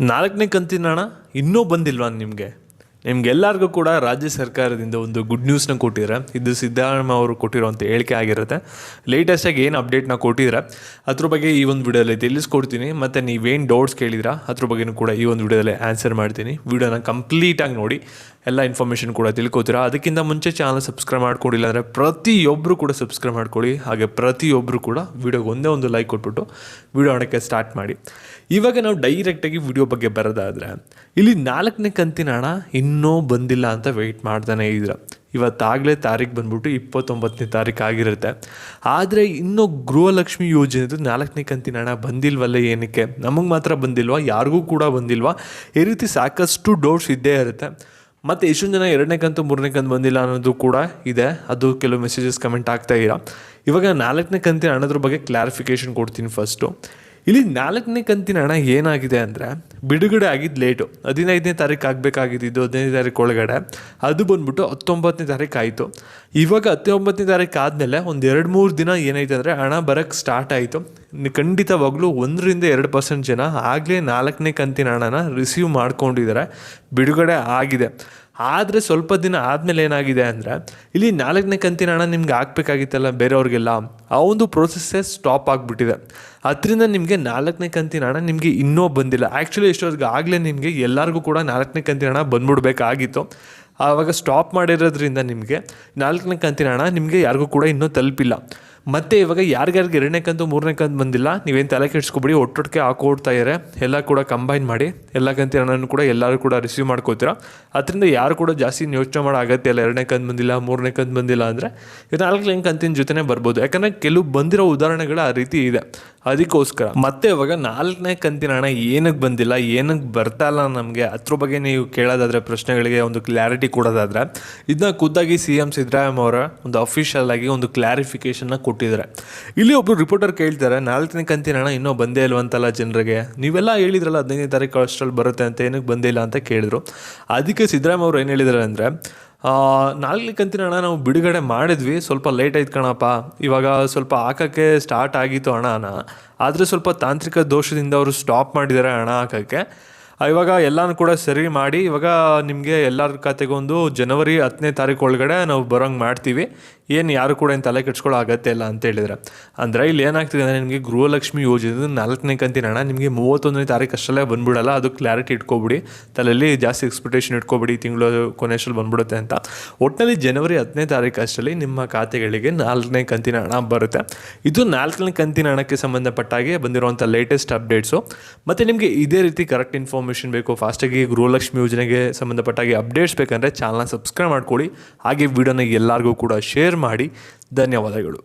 ನಾಲ್ಕನೇ ಕಂತಿನ ಹಣ ಇನ್ನೂ ಬಂದಿಲ್ವಾ ನಿಮಗೆ? ನಿಮ್ಗೆಲ್ಲರಿಗೂ ಕೂಡ ರಾಜ್ಯ ಸರ್ಕಾರದಿಂದ ಒಂದು ಗುಡ್ ನ್ಯೂಸ್ನ ಕೊಟ್ಟಿದ್ರೆ. ಇದು ಸಿದ್ದರಾಮ ಅವರು ಕೊಟ್ಟಿರೋಂಥ ಹೇಳಿಕೆ ಆಗಿರುತ್ತೆ. ಲೇಟೆಸ್ಟಾಗಿ ಏನು ಅಪ್ಡೇಟ್ನ ಕೊಟ್ಟಿದ್ರೆ, ಅದ್ರ ಬಗ್ಗೆ ಈ ಒಂದು ವಿಡಿಯೋದಲ್ಲಿ ತಿಳಿಸ್ಕೊಡ್ತೀನಿ. ಮತ್ತು ನೀವೇನು ಡೌಟ್ಸ್ ಕೇಳಿದ್ರಾ, ಅದ್ರ ಬಗ್ಗೆನೂ ಕೂಡ ಈ ಒಂದು ವಿಡಿಯೋದಲ್ಲಿ ಆನ್ಸರ್ ಮಾಡ್ತೀನಿ. ವಿಡಿಯೋನ ಕಂಪ್ಲೀಟಾಗಿ ನೋಡಿ. ಎಲ್ಲ ಇನ್ಫಾರ್ಮೇಷನ್ ಕೂಡ ತಿಳ್ಕೊತೀರಾ. ಅದಕ್ಕಿಂತ ಮುಂಚೆ ಚಾನಲ್ ಸಬ್ಸ್ಕ್ರೈಬ್ ಮಾಡ್ಕೊಂಡಿಲ್ಲ ಅಂದರೆ ಪ್ರತಿಯೊಬ್ಬರು ಕೂಡ ಸಬ್ಸ್ಕ್ರೈಬ್ ಮಾಡ್ಕೊಳ್ಳಿ. ಹಾಗೆ ಪ್ರತಿಯೊಬ್ಬರು ಕೂಡ ವಿಡಿಯೋಗೆ ಒಂದೇ ಒಂದು ಲೈಕ್ ಕೊಟ್ಬಿಟ್ಟು ವಿಡಿಯೋ ಆಡೋಕ್ಕೆ ಸ್ಟಾರ್ಟ್ ಮಾಡಿ. ಇವಾಗ ನಾವು ಡೈರೆಕ್ಟಾಗಿ ವಿಡಿಯೋ ಬಗ್ಗೆ ಬರೋದಾದರೆ, ಇಲ್ಲಿ ನಾಲ್ಕನೇ ಕಂತಿನ ಹಣ ಇನ್ನೂ ಬಂದಿಲ್ಲ ಅಂತ ವೆಯ್ಟ್ ಮಾಡ್ತಾನೆ ಇದ್ರ. ಇವತ್ತಾಗಲೇ ತಾರೀಕು ಬಂದ್ಬಿಟ್ಟು ಇಪ್ಪತ್ತೊಂಬತ್ತನೇ ತಾರೀಕು ಆಗಿರುತ್ತೆ. ಆದರೆ ಇನ್ನೂ ಗೃಹಲಕ್ಷ್ಮಿ ಯೋಜನೆದು ನಾಲ್ಕನೇ ಕಂತಿನ ಹಣ ಬಂದಿಲ್ವಲ್ಲ ಏನಕ್ಕೆ? ನಮಗೆ ಮಾತ್ರ ಬಂದಿಲ್ವಾ? ಯಾರಿಗೂ ಕೂಡ ಬಂದಿಲ್ವಾ? ಈ ರೀತಿ ಸಾಕಷ್ಟು ಡೌಟ್ಸ್ ಇದ್ದೇ ಇರುತ್ತೆ. ಮತ್ತು ಎಷ್ಟೊಂದು ಜನ ಎರಡನೇ ಕಂತು, ಮೂರನೇ ಕಂತು ಬಂದಿಲ್ಲ ಅನ್ನೋದು ಕೂಡ ಇದೆ. ಅದು ಕೆಲವು ಮೆಸೇಜಸ್ ಕಮೆಂಟ್ ಆಗ್ತಾ ಇರ. ಇವಾಗ ನಾಲ್ಕನೇ ಕಂತಿನ ಹಣದ್ರ ಬಗ್ಗೆ ಕ್ಲಾರಿಫಿಕೇಶನ್ ಕೊಡ್ತೀನಿ ಫಸ್ಟು ಇಲ್ಲಿ ನಾಲ್ಕನೇ ಕಂತಿನ ಹಣ ಏನಾಗಿದೆ ಅಂದರೆ ಬಿಡುಗಡೆ ಆಗಿದ್ದು ಲೇಟು ಹದಿನೈದನೇ ತಾರೀಕು ಆಗಬೇಕಾಗಿದ್ದು ಹದಿನೈದು ತಾರೀಕು ಒಳಗಡೆ. ಅದು ಬಂದ್ಬಿಟ್ಟು ಹತ್ತೊಂಬತ್ತನೇ ತಾರೀಕು ಆಯಿತು. ಇವಾಗ ಹತ್ತೊಂಬತ್ತನೇ ತಾರೀಕು ಆದಮೇಲೆ ಒಂದು ಎರಡು ಮೂರು ದಿನ ಏನೈತೆ ಅಂದರೆ ಹಣ ಬರೋಕ್ಕೆ ಸ್ಟಾರ್ಟ್ ಆಯಿತು. ಖಂಡಿತವಾಗ್ಲೂ ಒಂದರಿಂದ ಎರಡು ಪರ್ಸೆಂಟ್ ಜನ ಆಗಲೇ ನಾಲ್ಕನೇ ಕಂತಿನ ಹಣನ ರಿಸೀವ್ ಮಾಡ್ಕೊಂಡಿದ್ದಾರೆ. ಬಿಡುಗಡೆ ಆಗಿದೆ. ಆದರೆ ಸ್ವಲ್ಪ ದಿನ ಆದಮೇಲೆ ಏನಾಗಿದೆ ಅಂದರೆ, ಇಲ್ಲಿ ನಾಲ್ಕನೇ ಕಂತಿನ ಹಣ ನಿಮ್ಗೆ ಹಾಕ್ಬೇಕಾಗಿತ್ತಲ್ಲ ಬೇರೆಯವ್ರಿಗೆಲ್ಲ, ಆ ಒಂದು ಪ್ರೊಸೆಸ್ಸೇ ಸ್ಟಾಪ್ ಆಗಿಬಿಟ್ಟಿದೆ. ಅದರಿಂದ ನಿಮಗೆ ನಾಲ್ಕನೇ ಕಂತಿನ ಹಣ ನಿಮಗೆ ಇನ್ನೂ ಬಂದಿಲ್ಲ. ಆ್ಯಕ್ಚುಲಿ ಎಷ್ಟೊತ್ತಿಗೆ ಆಗಲೇ ನಿಮಗೆ ಎಲ್ಲರಿಗೂ ಕೂಡ ನಾಲ್ಕನೇ ಕಂತಿನ ಹಣ ಬಂದ್ಬಿಡ್ಬೇಕಾಗಿತ್ತು. ಆವಾಗ ಸ್ಟಾಪ್ ಮಾಡಿರೋದ್ರಿಂದ ನಿಮಗೆ ನಾಲ್ಕನೇ ಕಂತಿನ ಹಣ ನಿಮಗೆ ಯಾರಿಗೂ ಕೂಡ ಇನ್ನೂ ತಲುಪಿಲ್ಲ. ಮತ್ತು ಇವಾಗ ಯಾರಿಗ್ಯಾರಿಗೆ ಎರಡನೇ ಕಂತು, ಮೂರನೇ ಕಂತು ಬಂದಿಲ್ಲ, ನೀವೇನು ತಲೆ ಕೆಡಿಸ್ಕೊಬಿಡಿ ಒಟ್ಟೊಟ್ಟಿಗೆ ಹಾಕೊಡ್ತಾ ಇದ್ದಾರೆ ಎಲ್ಲ ಕೂಡ ಕಂಬೈನ್ ಮಾಡಿ, ಎಲ್ಲ ಕಂತಿನ ಕೂಡ ಎಲ್ಲರೂ ಕೂಡ ರಿಸೀವ್ ಮಾಡ್ಕೋತೀರ? ಅದರಿಂದ ಯಾರು ಕೂಡ ಜಾಸ್ತಿ ಯೋಚನೆ ಮಾಡೋ ಅಗತ್ಯ ಇಲ್ಲ. ಎರಡನೇ ಕಂತು ಬಂದಿಲ್ಲ, ಮೂರನೇ ಕಂತು ಬಂದಿಲ್ಲ ಅಂದರೆ ಇದು ನಾಲ್ಕನೇ ಕಂತಿನ ಜೊತೆನೇ ಬರ್ಬೋದು. ಯಾಕಂದರೆ ಕೆಲವು ಬಂದಿರೋ ಉದಾಹರಣೆಗಳು ಆ ರೀತಿ ಇದೆ. ಅದಕ್ಕೋಸ್ಕರ. ಮತ್ತೆ ಇವಾಗ ನಾಲ್ಕನೇ ಕಂತಿನ ಹಣ ಏನಕ್ಕೆ ಬಂದಿಲ್ಲ, ಏನಕ್ಕೆ ಬರ್ತಾ ಇಲ್ಲ ನಮಗೆ, ಅದ್ರ ಬಗ್ಗೆ ನೀವು ಕೇಳೋದಾದರೆ, ಪ್ರಶ್ನೆಗಳಿಗೆ ಒಂದು ಕ್ಲಾರಿಟಿ ಕೊಡೋದಾದ್ರೆ, ಇದನ್ನ ಖುದ್ದಾಗಿ ಸಿ ಎಂ ಸಿದ್ದರಾಮಯ್ಯ ಅವರ ಒಂದು ಅಫಿಷಿಯಲ್ ಆಗಿ ಒಂದು ಕ್ಲಾರಿಫಿಕೇಶನ್ನ ಕೊಟ್ಟಿದ್ದಾರೆ. ಇಲ್ಲಿ ಒಬ್ಬರು ರಿಪೋರ್ಟರ್ ಕೇಳ್ತಾರೆ, ನಾಲ್ಕನೇ ಕಂತಿನ ಹಣ ಇನ್ನೂ ಬಂದೇ ಇಲ್ವಂತಲ್ಲ ಜನರಿಗೆ? ನೀವೆಲ್ಲ ಹೇಳಿದ್ರಲ್ಲ ಹದಿನೈದನೇ ತಾರೀಕು ಅಷ್ಟ್ರಲ್ಲಿ ಬರುತ್ತೆ ಅಂತ, ಏನಕ್ಕೆ ಬಂದೇ ಇಲ್ಲ ಅಂತ ಕೇಳಿದ್ರು. ಅದಕ್ಕೆ ಸಿದ್ದರಾಮಯ್ಯ ಅವರು ಏನು ಹೇಳಿದ್ದಾರೆ ಅಂದರೆ ನಾಲ್ಕನೇ ಕಂತಿನ ಹಣ ನಾವು ಬಿಡುಗಡೆ ಮಾಡಿದ್ವಿ, ಸ್ವಲ್ಪ ಲೇಟ್ ಆಯ್ತು ಕಣಪ್ಪ. ಇವಾಗ ಸ್ವಲ್ಪ ಹಾಕೋಕ್ಕೆ ಸ್ಟಾರ್ಟ್ ಆಗಿತ್ತು ಹಣನ. ಆದರೆ ಸ್ವಲ್ಪ ತಾಂತ್ರಿಕ ದೋಷದಿಂದ ಅವರು ಸ್ಟಾಪ್ ಮಾಡಿದ್ದಾರೆ ಹಣ ಹಾಕೋಕ್ಕೆ. ಇವಾಗ ಎಲ್ಲನೂ ಕೂಡ ಸರಿ ಮಾಡಿ, ಇವಾಗ ನಿಮಗೆ ಎಲ್ಲರ ಖಾತೆಗೊಂದು ಜನವರಿ ಹತ್ತನೇ ತಾರೀಕು ಒಳಗಡೆ ನಾವು ಬರೋಂಗೆ ಮಾಡ್ತೀವಿ. ಏನು ಯಾರು ಕೂಡ ಏನು ತಲೆ ಕೆಡ್ಸ್ಕೊಳ್ಳೋ ಆಗತ್ತೆ ಇಲ್ಲ ಅಂತ ಹೇಳಿದ್ರೆ. ಅಂದರೆ ಇಲ್ಲಿ ಏನಾಗ್ತಿದೆ ಅಂದರೆ ನಿಮಗೆ ಗೃಹಲಕ್ಷ್ಮಿ ಯೋಜನೆ ನಾಲ್ಕನೇ ಕಂತಿನ ಹಣ ನಿಮಗೆ ಮೂವತ್ತೊಂದನೇ ತಾರೀಕು ಅಷ್ಟಲ್ಲೇ ಬಂದ್ಬಿಡಲ್ಲ, ಅದು ಕ್ಲಾರಿಟಿ ಇಟ್ಕೊಬಿಡಿ. ತಲೆಯಲ್ಲಿ ಜಾಸ್ತಿ ಎಕ್ಸ್ಪೆಕ್ಟೇಷನ್ ಇಟ್ಕೊಬಿಡಿ, ತಿಂಗಳು ಕೊನೆಯಷ್ಟಲ್ಲಿ ಬಂದ್ಬಿಡುತ್ತೆ ಅಂತ. ಒಟ್ಟಿನಲ್ಲಿ ಜನವರಿ ಹತ್ತನೇ ತಾರೀಕು ಅಷ್ಟರಲ್ಲಿ ನಿಮ್ಮ ಖಾತೆಗಳಿಗೆ ನಾಲ್ಕನೇ ಕಂತಿನ ಹಣ ಬರುತ್ತೆ. ಇದು ನಾಲ್ಕನೇ ಕಂತಿನ ಹಣಕ್ಕೆ ಸಂಬಂಧಪಟ್ಟಾಗೆ ಬಂದಿರುವಂಥ ಲೇಟೆಸ್ಟ್ ಅಪ್ಡೇಟ್ಸು ಮತ್ತು ನಿಮಗೆ ಇದೇ ರೀತಿ ಕರೆಕ್ಟ್ ಇನ್ಫಾರ್ಮೇಷನ್ ಬೇಕು, ಫಾಸ್ಟಾಗಿ ಗೃಹಲಕ್ಷ್ಮಿ ಯೋಜನೆಗೆ ಸಂಬಂಧಪಟ್ಟಾಗಿ ಅಪ್ಡೇಟ್ಸ್ ಬೇಕಂದರೆ ಚಾನಲ್ನ ಸಬ್ಸ್ಕ್ರೈಬ್ ಮಾಡ್ಕೊಳ್ಳಿ. ಹಾಗೆ ವಿಡಿಯೋನ ಎಲ್ಲರಿಗೂ ಕೂಡ ಶೇರ್ ಮಾಡಿ. ಧನ್ಯವಾದಗಳು.